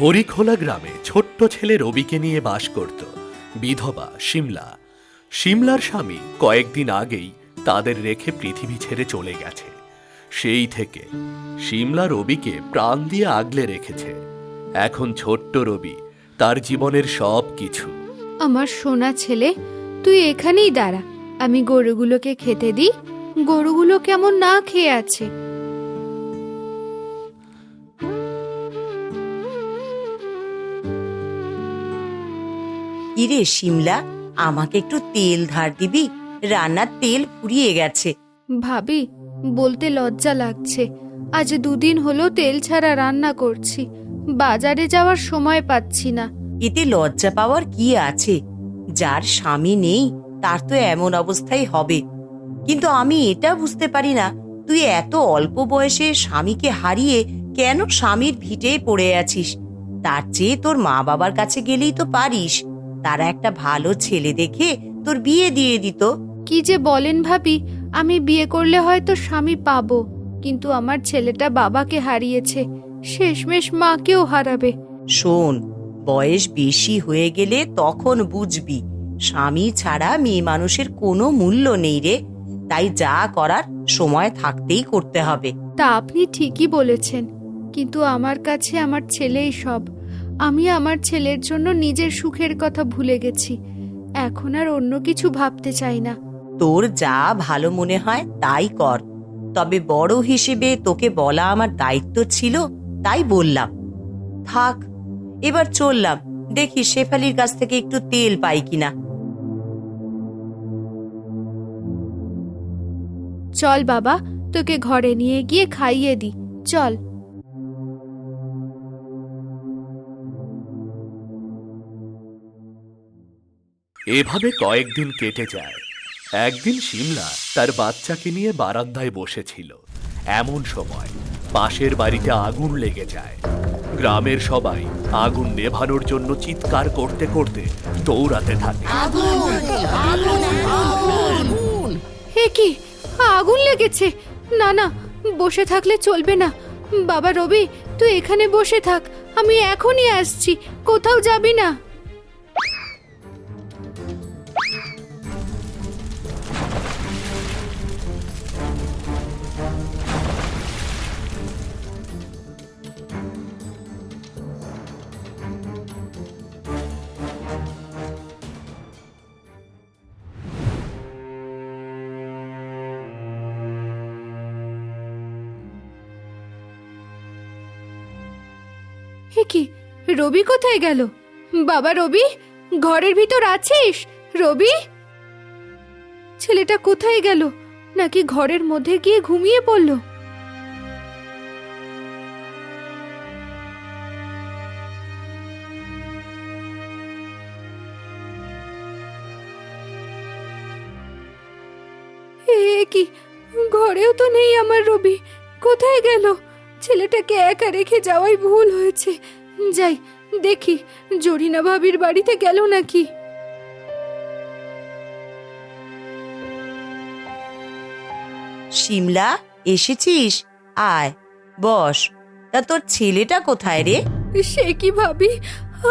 হরিখোলা গ্রামে ছোট্ট ছেলে রবিকে নিয়ে বাস করত, বিধবা শিমলা। শিমলার স্বামী কয়েকদিন আগেই তাদের রেখে পৃথিবী ছেড়ে চলে গেছে। সেই থেকে শিমলা রবিকে প্রাণ দিয়ে আগলে রেখেছে। এখন ছোট্ট রবি তার জীবনের সব কিছু। আমার সোনা ছেলে, তুই এখানেই দাঁড়া। আমি গরুগুলোকে খেতে দিই। গরুগুলো কেমন না খেয়ে আছে। কিরে শিমলা আমাকে একটু তেল ধার দিবি? রান্নার তেল ফুরিয়ে গেছে। ভাবি বলতে লজ্জা লাগছে। আজ দুদিন হলো তেল ছাড়া রান্না করছি। বাজারে যাওয়ার সময় পাচ্ছি না। এতে লজ্জা পাওয়ার কি আছে? যার স্বামী নেই তার তো এমন অবস্থাই হবে। কিন্তু আমি এটা বুঝতে পারি না তুই এত অল্প বয়সে স্বামীকে হারিয়ে কেন স্বামীর ভিটে পড়ে আছিস? তার চেয়ে তোর মা বাবার কাছে গেলেই তো পারিস। তারা একটা ভালো ছেলে দেখে তোর বিয়ে দিয়ে দিত। কি যে বলেন ভাবি আমি বিয়ে করলে হয়তো স্বামী পাবো কিন্তু আমার ছেলেটা বাবাকে হারিয়েছে শেষমেশ মাকেও হারাবে। শোন বয়স বেশি হয়ে গেলে তখন বুঝবি স্বামী ছাড়া মেয়ে মানুষের কোনো মূল্য নেই রে। তাই যা করার সময় থাকতেই করতে হবে। তা আপনি ঠিকই বলেছেন কিন্তু আমার কাছে আমার ছেলেই সব। আমি আমার ছেলের জন্য নিজের সুখের কথা ভুলে গেছি। এখন আর অন্য কিছু ভাবতে চাই না। তোর যা ভালো মনে হয় তাই কর। তবে বড় হিসেবে তোকে বলা আমার দায়িত্ব ছিল তাই বললাম। থাক এবার চললাম। দেখি শেফালির কাছ থেকে একটু তেল পাই কিনা। চল বাবা তোকে ঘরে নিয়ে গিয়ে খাইয়ে দি। চল। এভাবে কয়েকদিন কেটে যায়। একদিন শিমলা তার বাচ্চাকে নিয়ে বারান্দায় বসেছিল। এমন সময় পাশের বাড়িতে আগুন লেগে যায়। গ্রামের সবাই আগুন নেভানোর জন্য চিৎকার করতে করতে দৌড়াতে থাকে। হে কি? আগুন লেগেছে। না না বসে থাকলে চলবে না। বাবা রবি তুই এখানে বসে থাক। আমি এখনই আসছি। কোথাও যাবি না। হে কি? রবি কোথায় গেল? বাবা রবি, ঘরের ভিতর আছিস? রবি? ছেলেটা কোথায় গেল? নাকি ঘরের মধ্যে গিয়ে ঘুমিয়ে পড়ল? কি? ঘরেও তো নেই আমার রবি। কোথায় গেল? ছেলেটাকে একা রেখে যাওয়াই ভুল হয়েছে। যাই দেখি জরিনা ভাবির বাড়িতে গেল নাকি? শিমলা এসেছিস? আয় বস। তা তোর ছেলেটা কোথায় রে? সে কি ভাবি?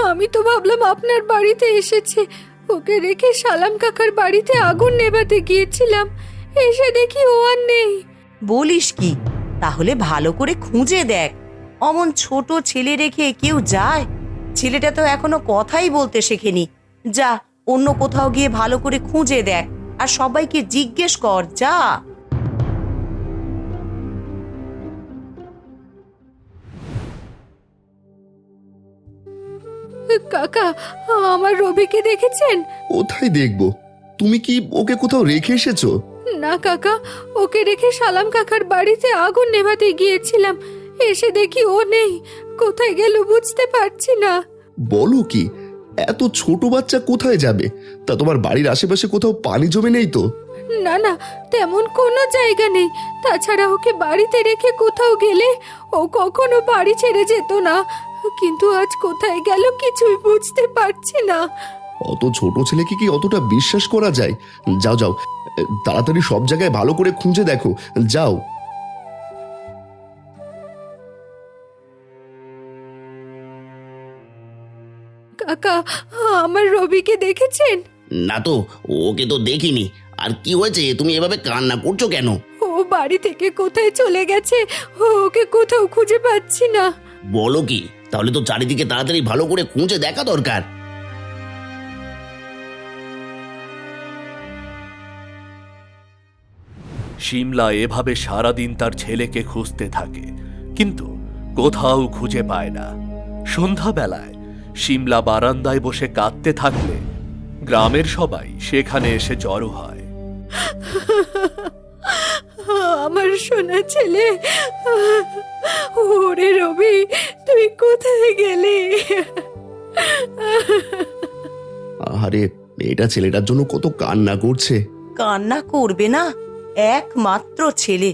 আমি তো ভাবলাম আপনার বাড়িতে এসেছে। ওকে রেখে সালাম কাকার বাড়িতে আগুন নেভাতে গিয়েছিলাম। এসে দেখি ও আর নেই। বলিস কি? তাহলে ভালো করে খুঁজে দেখ। অমন ছোট ছেলে রেখে কেউ যায়? ছেলেটা তো এখনও কথাই বলতে শেখেনি। যা অন্য কোথাও গিয়ে ভালো করে খুঁজে দেখ আর সবাইকে জিজ্ঞেস কর যা। কাকা আমার রবিকে দেখেছেন? কোথায় দেখব? তুমি কি ওকে কোথাও রেখে এসেছ? না কাকা ওকে রেখে সালাম কাকার বাড়িতে আগুন নেভাতে গিয়েছিলাম। এসে দেখি ও নেই। কোথায় গেল বুঝতে পারছি না। বলো কি এত ছোট বাচ্চা কোথায় যাবে? তা তোমার বাড়ির আশেপাশে কোথাও পানি জমে নেই তো? না না তেমন কোনো জায়গা নেই। তাছাড়া ওকে বাড়িতে রেখে কোথাও গেলে ও কখনো বাড়ি ছেড়ে যেত না। কিন্তু আজ কোথায় গেল কিছুই বুঝতে পারছি না। অত ছোট ছেলেকে কি অতটা বিশ্বাস করা যায়? যাও যাও তাড়াতাড়ি সব জায়গায় ভালো করে খুঁজে দেখো। যাও। কাকা আমার রবিকে দেখেছেন? না তো ওকে তো দেখিনি। আর কি হয়েছে? তুমি এভাবে কান্না করছ কেন? ও বাড়ি থেকে কোথায় চলে গেছে? ওকে কোথাও খুঁজে পাচ্ছি না। বলো কি তাহলে তো চারিদিকে তাড়াতাড়ি ভালো করে খুঁজে দেখা দরকার। শিমলা এভাবে সারাদিন তার ছেলেকে খুঁজতে থাকে কিন্তু কোথাও খুঁজে পায় না। সন্ধ্যাবেলায় শিমলা বারান্দায় বসে কাঁদতে থাকলে গ্রামের সবাই সেখানে এসে জড়ো হয়। আমার সোনা ছেলে ওরে রবি তুই কোথায় গেলি? আরে এটা ছেলেটার জন্য কত কান্না করছে। কান্না করবে না? একমাত্র ছেলে।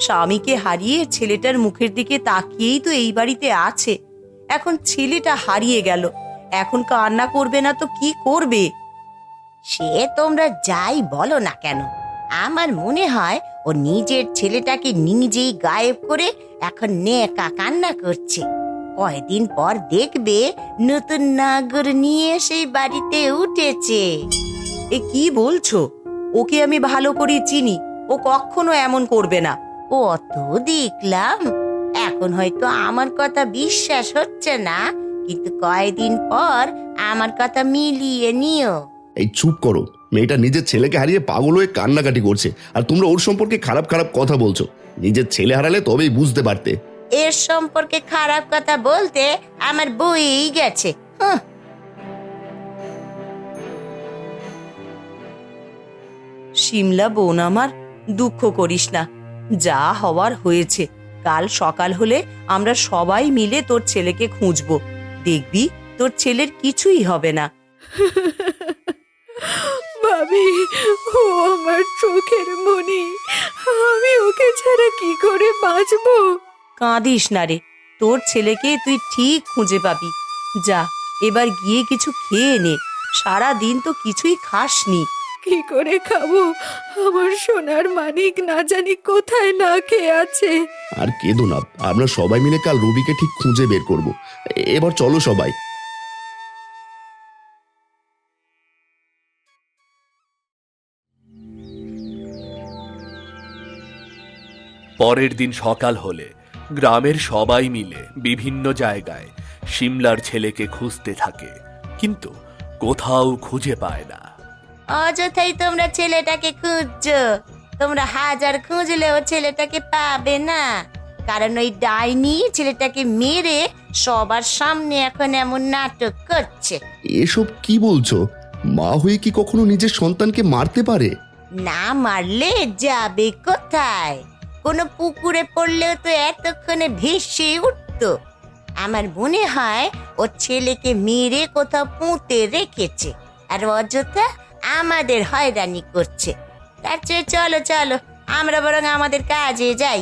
স্বামীকে হারিয়ে ছেলেটার মুখের দিকে তাকিয়েই তো এই বাড়িতে আছে। এখন ছেলেটা হারিয়ে গেল। এখন কান্না করবে না তো কি করবে? সে তোমরা যাই বলো না কেন। আমার মনে হয় ও নিজের ছেলেটাকে নিজেই গায়েব করে এখন নেকা কান্না করছে। কয়দিন পর দেখবে নতুন নাগর নিয়ে সেই বাড়িতে উঠেছে। এ কি বলছো? ওকে আমি ভালো করে চিনি। ও কখনো এমন করবে না। কত দেখলাম। এখন হয়তো আমার কথা বিশ্বাস হচ্ছে না কিন্তু কয়দিন পর আমার কথা মিলিয়ে নিও। এই চুপ করো। মেয়েটা নিজের ছেলেকে হারিয়ে পাগল হয়ে কান্নাকাটি করছে আর তোমরা ওর সম্পর্কে খারাপ খারাপ কথা বলছো। নিজের ছেলে হারালে তবেই বুঝতে পারতে। এর সম্পর্কে খারাপ কথা বলতে আমার বইই গেছে। হুঁ শিমলা বোন আমার দুঃখ করিস না। যা হওয়ার হয়েছে। কাল সকাল হলে আমরা সবাই মিলে তোর ছেলেকে খুঁজবো। দেখবি তোর ছেলের কিছুই হবে না। ভাবি ও আমার চোখের মনি। আমি ওকে ছাড়া কি করে বাঁচবো? কাঁদিস না রে। তোর ছেলেকে তুই ঠিক খুঁজে পাবি। যা এবার গিয়ে কিছু খেয়ে নে। সারা দিন তো কিছুই খাসনি। কি করে খাব? আমার সোনার মানিক না জানি কোথায় না খেয়ে আছে। আর কেঁদো না আমরা সবাই মিলে কাল রবিকে ঠিক খুঁজে বের করব। এবার চলো সবাই। পরের দিন সকাল হলে গ্রামের সবাই মিলে বিভিন্ন জায়গায় সিমলার ছেলেকে খুঁজতে থাকে কিন্তু কোথাও খুঁজে পায় না। অযথাই তোমরা ছেলেটাকে খুঁজছো। তোমরা হাজার খুঁজলেও ছেলেটাকে পাবে না। কারণ ওই ডাইনি ছেলেটাকে মেরে সবার সামনে এখন এমন নাটক করছে। এসব কি বলছো? মা হয়ে কি কখনো নিজের সন্তানকে মারতে পারে? না মারলে যাবে কোথায়? কোনো পুকুরে পড়লেও তো এতক্ষণে ভেসে উঠতো। আমার মনে হয় ও ছেলেকে মেরে কোথাও পুঁতে রেখেছে। আর অযথা আমাদের হয়রানি করছে। তার চেয়ে চলো চলো, আমরা বরং আমাদের কাজে যাই।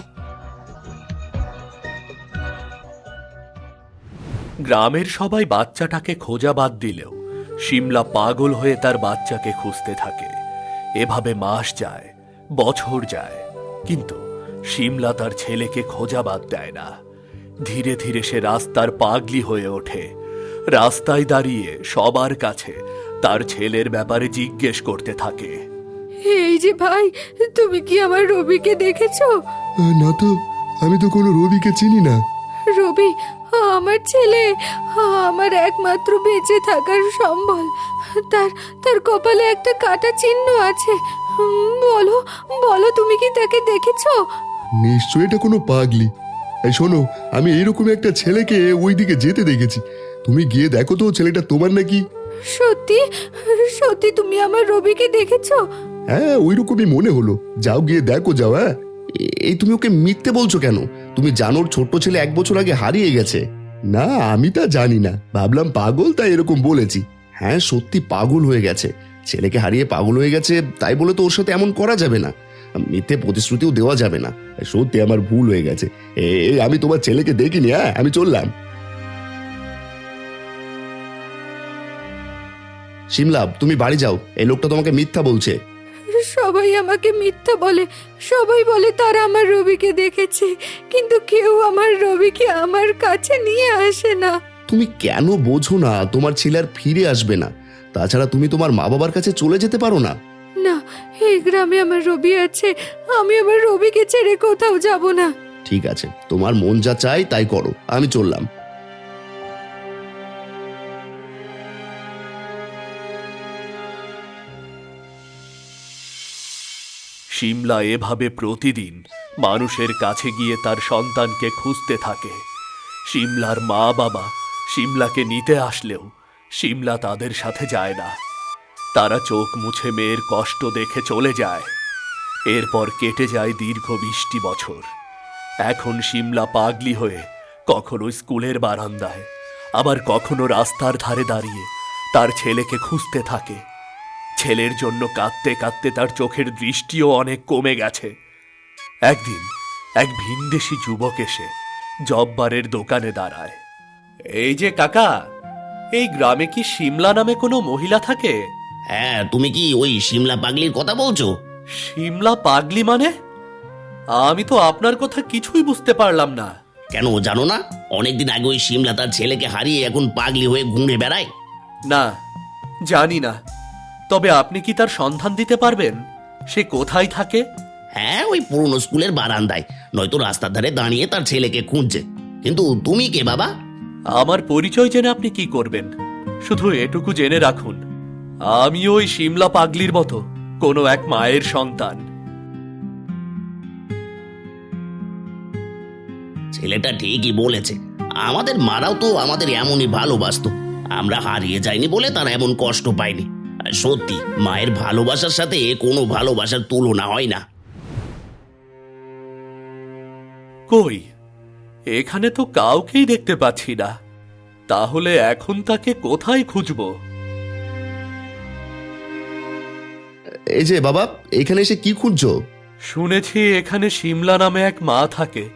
গ্রামের সবাই বাচ্চাটাকে খোঁজা বাদ দিলেও শিমলা পাগল হয়ে তার বাচ্চাকে খুঁজতে থাকে। এভাবে মাস যায়, বছর যায়, কিন্তু শিমলা তার ছেলেকে খোঁজা বাদ দেয় না। ধীরে ধীরে সে রাস্তার পাগলি হয়ে ওঠে। রাস্তায় দাঁড়িয়ে সবার কাছে তার ছেলের ব্যাপারে জিজ্ঞেস করতে থাকে। এই যে ভাই তুমি কি আমার রবিকে দেখেছ? না তো আমি তো কোনো রবিকে চিনি না। রবি আমার ছেলে আমার একমাত্র বেঁচে থাকার সম্বল। তার তার কপালে একটা কাটা চিহ্ন আছে। বলো বলো তুমি কি তাকে দেখেছ? নিশ্চয়ই এটা কোনো পাগলি। এই শোনো আমি এইরকম একটা ছেলেকে ওই দিকে যেতে দেখেছি। তুমি গিয়ে দেখো তো ছেলেটা তোমার নাকি? সত্যি? সত্যি তুমি আমার রবিকে দেখেছ? হ্যাঁ ওই রকমই মনে হলো। যাও গিয়ে দেখো, যাও হ্যাঁ? এই তুমি ওকে মিথ্যে বলছো কেন? তুমি জানো ছোট্ট ছেলে এক বছর আগে হারিয়ে গেছে। না, আমি তা জানি না। ভাবলাম পাগল, তাই এরকম বলেছি। হ্যাঁ সত্যি পাগল হয়ে গেছে। ছেলেকে হারিয়ে পাগল হয়ে গেছে, তাই বলে তো ওর সাথে এমন করা যাবে না। মিথ্যে প্রতিশ্রুতিও দেওয়া যাবে না। সত্যি আমার ভুল হয়ে গেছে। এই আমি তোমার ছেলেকে দেখিনি হ্যাঁ? আমি চললাম। শিমলা তুমি বাড়ি যাও। এই লোকটা তোমাকে মিথ্যা বলছে। সবাই আমাকে মিথ্যা বলে। সবাই বলে তারা আমার রবিকে দেখেছে। কিন্তু কেউ আমার রবিকে আমার কাছে নিয়ে আসে না। তুমি কেন বোঝো না? তোমার ছেলে আর ফিরে আসবে না। তাছাড়া তুমি তোমার মা বাবার কাছে চলে যেতে পারো না। না এই গ্রামে আমার রবি আছে। আমি আমার রবিকে ছেড়ে কোথাও যাব না। ঠিক আছে তোমার মন যা চাই তাই করো। আমি চললাম। সিমলা এভাবে প্রতিদিন মানুষের কাছে গিয়ে তার সন্তানকে খুঁজতে থাকে। সিমলার মা বাবা সিমলাকে নিতে আসলেও সিমলা তাদের সাথে যায় না। তারা চোখ মুছে মেয়ের কষ্ট দেখে চলে যায়। এরপর কেটে যায় দীর্ঘ বিশটি বছর। এখন সিমলা পাগলি হয়ে কখনো স্কুলের বারান্দায়, আবার কখনো রাস্তার ধারে দাঁড়িয়ে তার ছেলেকে খুঁজতে থাকে। ছেলের জন্য কাঁদতে কাঁদতে তার চোখের দৃষ্টিও অনেক কমে গেছে। একদিন এক ভিনদেশি যুবক এসে জব্বারের দোকানে দাঁড়ায়। এই যে কাকা এই গ্রামে কি সিমলা নামে কোনো মহিলা থাকে? হ্যাঁ তুমি কি ওই সিমলা পাগলির কথা বলছো? সিমলা পাগলি মানে? আমি তো আপনার কথা কিছুই বুঝতে পারলাম না। কেন জানো না? অনেকদিন আগে ওই সিমলা তার ছেলেকে হারিয়ে এখন পাগলি হয়ে ঘুরে বেড়ায়। না জানি না। তবে আপনি কি তার সন্ধান দিতে পারবেন? সে কোথায় থাকে? হ্যাঁ ওই পুরনো স্কুলের বারান্দায়। নয়তো রাস্তার ধারে দাঁড়িয়ে তার ছেলেকে খুঁজছে। কিন্তু তুমি কে বাবা? আমার পরিচয় জেনে আপনি কি করবেন? শুধু এটুকু জেনে রাখুন আমি ওই শিমলা পাগলির মতো কোনো এক মায়ের সন্তান। ছেলেটা ঠিকই বলেছে। আমাদের মারাও তো আমাদের এমনই ভালোবাসতো। আমরা হারিয়ে যাইনি বলে তারা এমন কষ্ট পায়নি সত্যি মায়ের ভালোবাসার সাথে কোনো ভালোবাসার তুলনা হয় না। কই? এখানে তো কাউকেই দেখতে পাচ্ছি না। তাহলে এখন তাকে কোথায় খুঁজবো? এই যে বাবা এখানে এসে কি খুঁজছো? শুনেছি এখানে সিমলা নামে এক মা থাকে।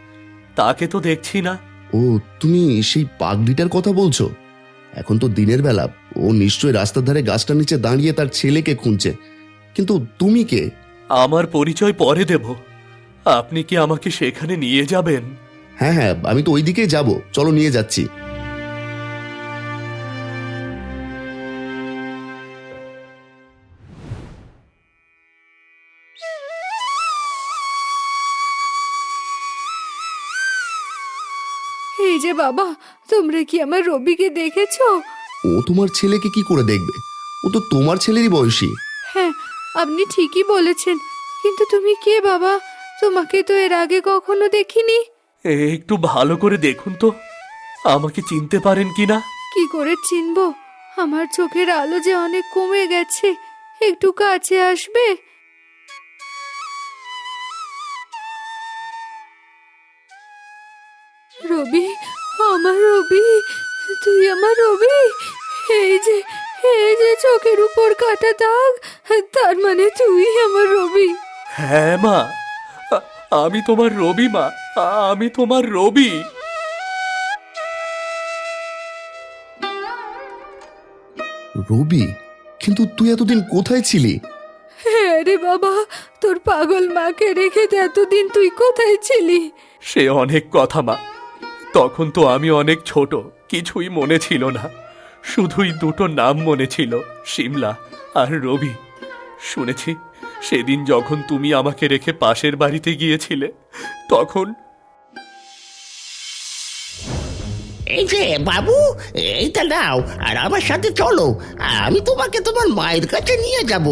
তাকে তো দেখছি না। ও তুমি সেই পাগড়িটার কথা বলছো? এখন তো দিনের বেলা। ও নিশ্চয়ই রাস্তার ধারে গাছটার নিচে দাঁড়িয়ে তার ছেলেকে খুঁজছে। কিন্তু তুমি কে? আমার পরিচয় পরে দেব। আপনি কি আমাকে সেখানে নিয়ে যাবেন? হ্যাঁ হ্যাঁ আমি তো ওই দিকেই যাব। চলো নিয়ে যাচ্ছি। যে বাবা তোমরা কি আমার রবিকে দেখেছ? ও তোমার ছেলেকে কি করে দেখবে? ও তো তোমার ছেলেরই বয়সী। হ্যাঁ আপনি ঠিকই বলেছেন। কিন্তু তুমি কে বাবা? তোমাকে তো এর আগে কখনো দেখিনি। এ, একটু ভালো করে দেখুন তো। আমাকে চিনতে পারেন কিনা কি করে চিনবো? আমার চোখের আলো যে অনেক কমে গেছে একটু কাছে আসবে? আমার রবি তুই আমার রবি। এই যে এই যে চোখের উপর কাটা দাগ তার মানে তুই আমার রবি। হ্যাঁ মা আমি তোমার রবি মা আমি তোমার রবি। রবি কিন্তু তুই এতদিন কোথায় ছিলি? হ্যাঁ রে বাবা তোর পাগল মাকে রেখে এতদিন তুই কোথায় ছিলি? সে অনেক কথা মা তখন তো আমি অনেক ছোট, কিছুই মনে ছিল না। শুধুই দুটো নাম মনে ছিল সিমলা আর রবি। শুনেছি, সেদিন যখন তুমি আমাকে রেখে পাশের বাড়িতে গিয়েছিলে, তখন এই যে, বাবু, এইটা নাও, আর আমার সাথে চলো, আমি তোমাকে তোমার মায়ের কাছে নিয়ে যাব।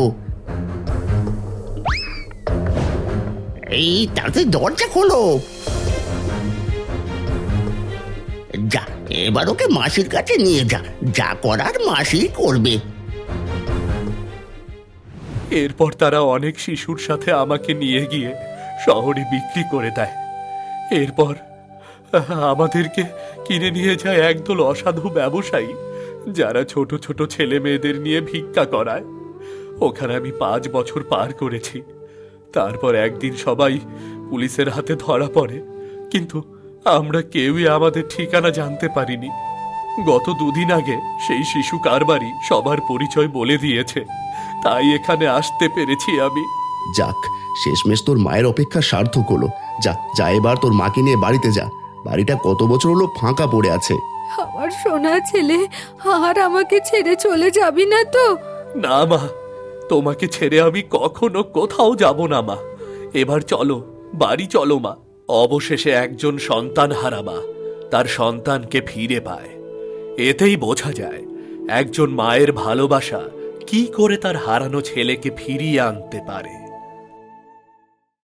এই, তাতে দরজা খোলো। এবার ওকে মাসির কাছে নিয়ে যা। যা করার মাসি করবে। এরপর তারা অনেক শিশুর সাথে আমাকে নিয়ে গিয়ে শহরে বিক্রি করে দেয়। এরপর আমাদেরকে কিনে নিয়ে যায় একদল অসাধু ব্যবসায়ী, যারা ছোট ছোট ছেলে মেয়েদের নিয়ে ভিক্ষা করায়। ওখানে আমি পাঁচ বছর পার করেছি। তারপর একদিন সবাই পুলিশের হাতে ধরা পড়ে। কিন্তু আমরা কেউই আমাদের ঠিকানা জানতে পারিনি। গত দুদিন আগে সেই শিশু কারবারি সবার পরিচয় বলে দিয়েছে। তাই এখানে আসতে পেরেছি আমি। যাক শেষমেশ তোর মায়ের অপেক্ষা সার্থক হলো। যা যা এবার তোর মাকে নিয়ে বাড়িতে যা। বাড়িটা কত বছর হলো ফাঁকা পড়ে আছে। আমার সোনা ছেলে আর আমাকে ছেড়ে চলে যাবি না তো? না মা তোমাকে ছেড়ে আমি কখনো কোথাও যাব না মা। এবার চলো বাড়ি চলো মা। অবশেষে একজন সন্তান হারাবা, তার সন্তানকে ফিরে পায়। এতেই বোঝা যায়, একজন মায়ের ভালোবাসা কি করে তার হারানো ছেলেকে ফিরিয়ে আনতে পারে।